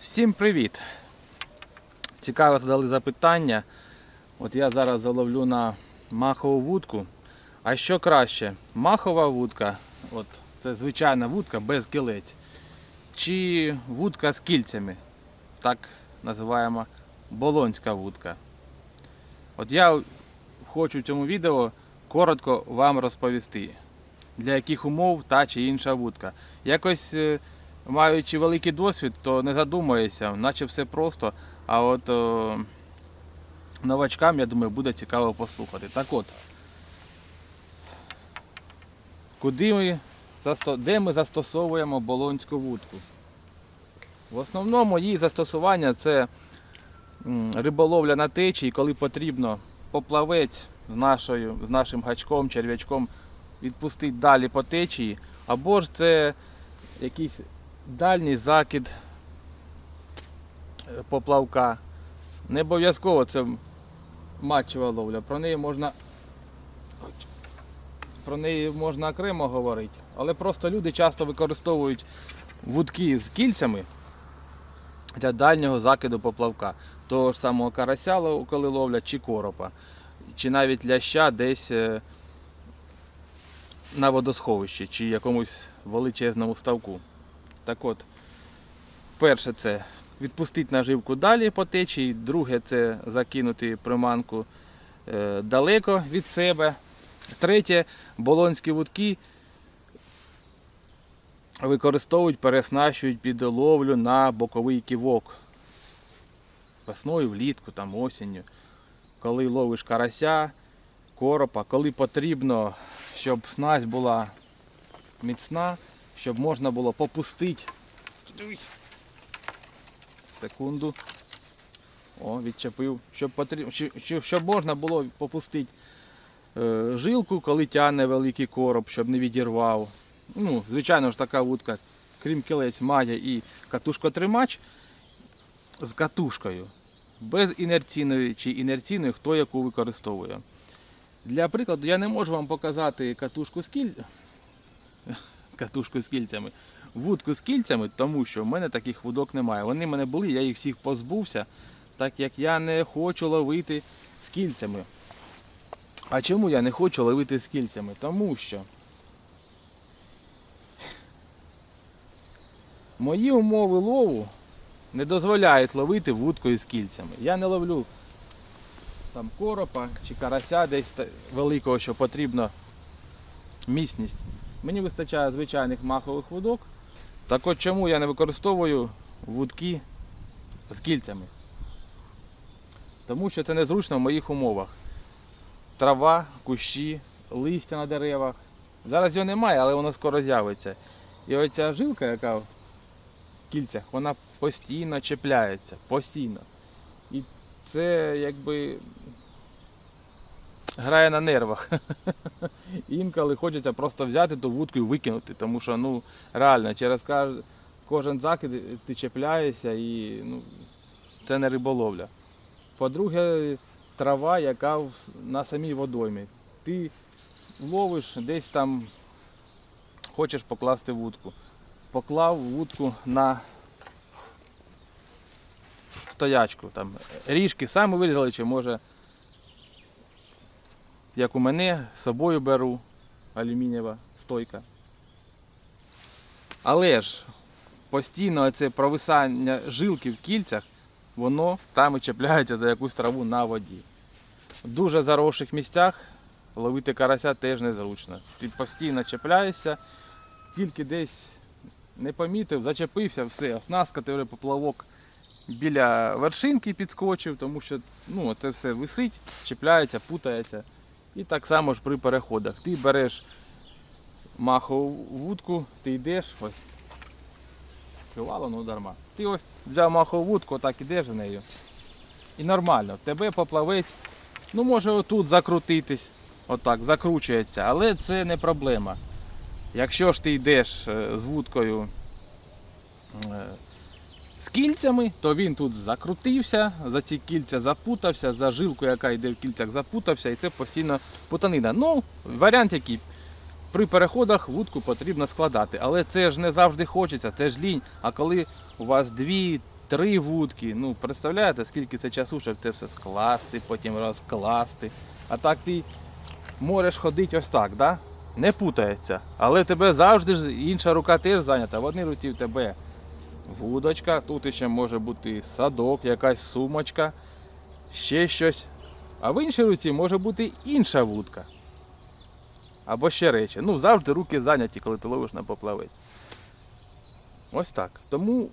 Всім привіт! Цікаво задали запитання. От я зараз заловлю на махову вудку. А що краще? Махова вудка, от це звичайна вудка без кілець. Чи вудка з кільцями? Так називаємо болонська вудка. От я хочу в цьому відео коротко вам розповісти, для яких умов та чи інша вудка. Якось е, маючи великий досвід, то не задумуєшся, наче все просто. А от о, новачкам, я думаю, буде цікаво послухати. Так от, куди ми, де ми застосовуємо болонську вудку? В основному її застосування це риболовля на течії, коли потрібно поплавець з, нашою, з нашим гачком, черв'ячком відпустити далі по течії, або ж це якийсь дальній закид е, поплавка. Не обов'язково це матчева ловля. Про неї можна про неї можна окремо говорити, але просто люди часто використовують вудки з кільцями для дальнього закиду поплавка. Того ж самого карася, коли ловлять, чи коропа, чи навіть ляща десь е, на водосховищі, чи якомусь величезному ставку. Так от, перше це відпустити наживку далі по течії, друге це закинути приманку е, далеко від себе. Третє, болонські вудки використовують, переснащують під ловлю на боковий ківок. Весною, влітку, там, осінню. Коли ловиш карася, коропа, коли потрібно, щоб снасть була міцна, щоб можна було попустити. Дивись. Секунду. О, відчепив. Щоб, щоб, щоб можна було попустити е, жилку, коли тягне великий короб, щоб не відірвав. Ну, звичайно ж така вудка, крім кілець, має і катушкотримач з катушкою. Без інерційної чи інерційної, хто яку використовує. Для прикладу, я не можу вам показати катушку з кіль... катушку з кільцями, вудку з кільцями, тому що в мене таких вудок немає. Вони в мене були, я їх всіх позбувся, так як я не хочу ловити з кільцями. А чому я не хочу ловити з кільцями? Тому що мої умови лову не дозволяють ловити вудкою з кільцями. Я не ловлю там коропа чи карася десь великого, що потрібно міцність. Мені вистачає звичайних махових вудок. Так от чому я не використовую вудки з кільцями? Тому що це незручно в моїх умовах. Трава, кущі, листя на деревах. Зараз його немає, але воно скоро з'явиться. І оця жилка, яка в кільцях, вона постійно чіпляється. Постійно. І це якби грає на нервах. Інколи хочеться просто взяти ту вудку і викинути, тому що ну, реально через кожен закид ти чіпляєшся і ну, це не риболовля. По-друге, трава, яка на самій водоймі. Ти ловиш десь там, хочеш покласти вудку. Поклав вудку на стоячку. Там, ріжки самі вирізали, чи може, як у мене, з собою беру алюмінієва стойка. Але ж постійно це провисання жилки в кільцях, воно там і чіпляється за якусь траву на воді. В дуже заросших місцях ловити карася теж незручно. Ти постійно чіпляєшся, тільки десь не помітив, зачепився, все, оснастка вже поплавок біля вершинки підскочив, тому що ну, це все висить, чіпляється, путається. І так само ж при переходах. Ти береш махову вудку, ти йдеш, ось. Кивало, ну дарма. Ти ось взяв махову вудку, отак ідеш за нею. І нормально. Тебе поплавець, ну може отут закрутитись, отак, закручується, але це не проблема. Якщо ж ти йдеш е, з вудкою е, з кільцями, то він тут закрутився, за ці кільця запутався, за жилку, яка йде в кільцях, запутався, і це постійно путанина. Ну, варіант який. При переходах вудку потрібно складати, але це ж не завжди хочеться, це ж лінь. А коли у вас дві, три вудки. Ну, представляєте, скільки це часу, щоб це все скласти, потім розкласти. А так ти можеш ходити ось так, да? не путається. Але тебе завжди ж інша рука теж зайнята. В одній руці в тебе вудочка, тут ще може бути садок, якась сумочка, ще щось. А в іншій руці може бути інша вудка. Або ще речі. Ну, завжди руки зайняті, коли ти ловиш на поплавець. Ось так. Тому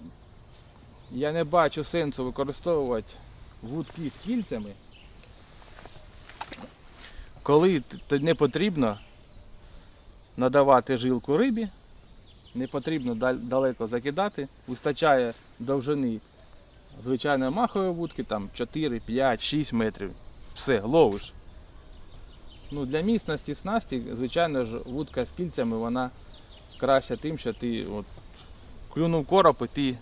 я не бачу сенсу використовувати вудки з кільцями, коли не потрібно надавати жилку рибі, не потрібно далеко закидати, вистачає довжини звичайної махової вудки, там 4, 5, 6 метрів. Все, ловиш. Ну, для міцності снасті, звичайно ж, вудка з кільцями вона краща тим, що ти от, клюнув короб і ти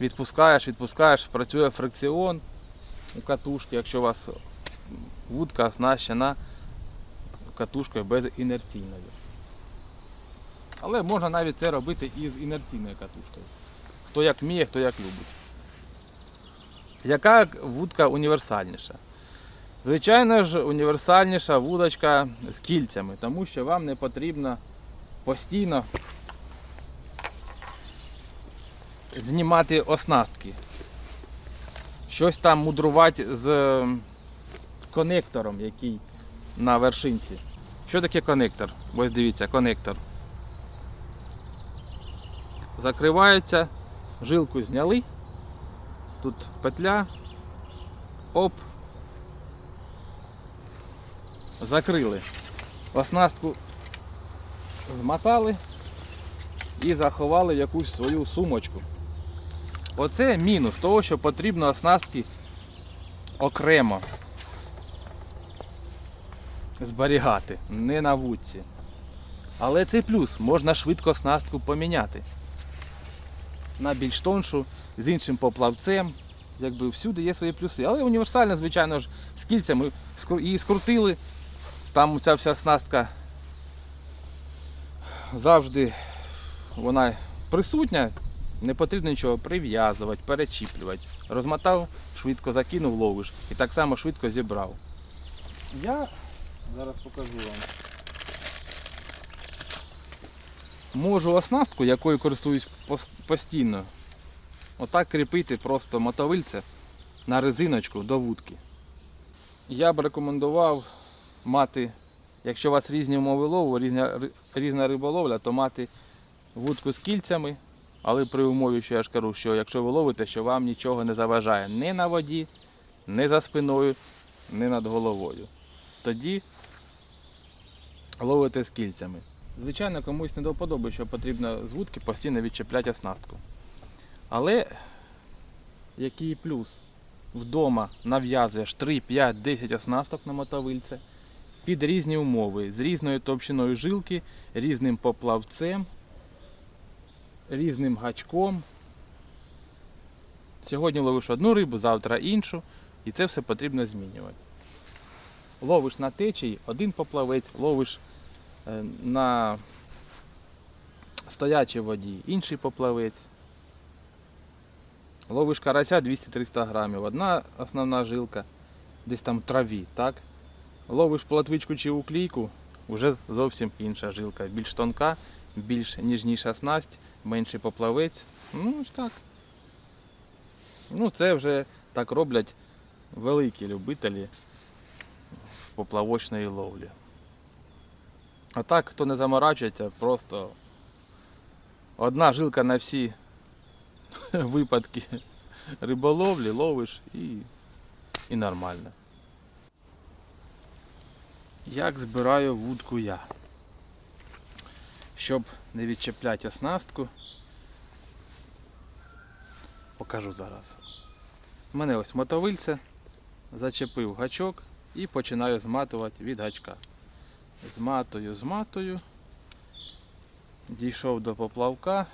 відпускаєш, відпускаєш, працює фрикціон у катушки, якщо у вас вудка оснащена катушкою безінерційною. Але можна навіть це робити і з інерційною катушкою. Хто як вміє, хто як любить. Яка вудка універсальніша? Звичайно ж, універсальніша вудочка з кільцями, тому що вам не потрібно постійно знімати оснастки. Щось там мудрувати з конектором, який на вершинці. Що таке конектор? Ось дивіться, конектор. Закривається, жилку зняли. Тут петля. Оп. Закрили. Оснастку змотали і заховали якусь свою сумочку. Оце мінус того, що потрібно оснастки окремо зберігати, не на вудці. Але це плюс, можна швидко оснастку поміняти. На більш тоншу, з іншим поплавцем. Якби всюди є свої плюси. Але універсальна, звичайно ж, з кільцями її скрутили. Там ця вся оснастка завжди вона присутня, не потрібно нічого прив'язувати, перечіплювати. Розмотав, швидко закинув, ловиш і так само швидко зібрав. Я зараз покажу вам. Можу оснастку, якою користуюсь постійно, отак кріпити просто мотовильце на резиночку до вудки. Я б рекомендував мати, якщо у вас різні умови лову, різна, різна риболовля, то мати вудку з кільцями, але при умові, що я ж кажу, що якщо ви ловите, що вам нічого не заважає ні на воді, ні за спиною, ні над головою. Тоді ловите з кільцями. Звичайно, комусь не до вподоби, що потрібно з вудки постійно відчіпляти оснастку. Але який плюс? Вдома нав'язуєш 3, 5, 10 оснасток на мотовильце під різні умови, з різною товщиною жилки, різним поплавцем, різним гачком. Сьогодні ловиш одну рибу, завтра іншу, і це все потрібно змінювати. Ловиш на течії один поплавець, ловиш на стоячій воді інший поплавець. Ловиш карася 200-300 грамів. Одна основна жилка, десь там в траві, так? Ловиш платвичку чи уклійку, вже зовсім інша жилка. Більш тонка, більш ніжніша снасть, менший поплавець. Ну, ось так. Ну, це вже так роблять великі любителі поплавочної ловлі. А так, хто не заморачується, просто одна жилка на всі випадки риболовлі, ловиш і, і нормально. Як збираю вудку я? Щоб не відчепляти оснастку, покажу зараз. У мене ось мотовильце, зачепив гачок і починаю зматувати від гачка. Зматую, зматую. Дійшов до поплавка.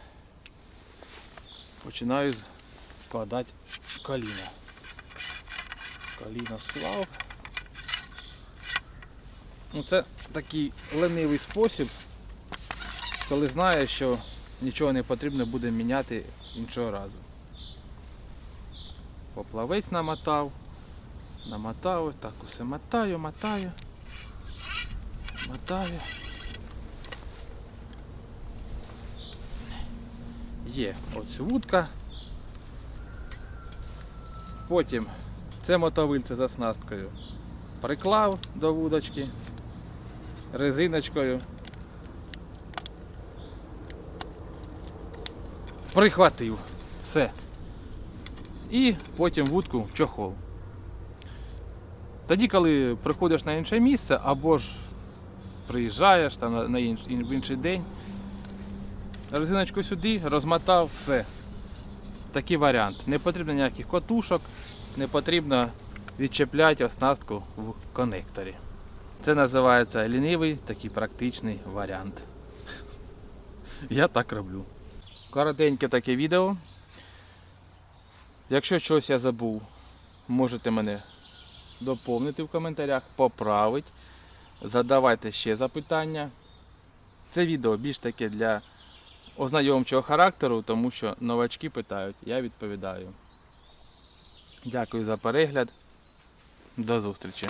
Починаю з- складати коліна. Коліно склав. Ну, це такий ленивий спосіб, коли знаєш, що нічого не потрібно буде міняти іншого разу. Поплавець намотав. Намотав, так усе мотаю, мотаю. Мотаю. Є ось вудка. Потім це мотовильце з оснасткою приклав до вудочки резиночкою. Прихватив. Все. І потім вудку в чохол. Тоді, коли приходиш на інше місце, або ж приїжджаєш там на, інш, ін- в інший день, резиночку сюди, розмотав, все. Такий варіант. Не потрібно ніяких котушок, не потрібно відчепляти оснастку в конекторі. Це називається лінивий такий практичний варіант. Я так роблю. Коротеньке таке відео. Якщо щось я забув, можете мене доповнити в коментарях, поправити. Задавайте ще запитання. Це відео більш таке для ознайомчого характеру, тому що новачки питають, я відповідаю. Дякую за перегляд. До зустрічі.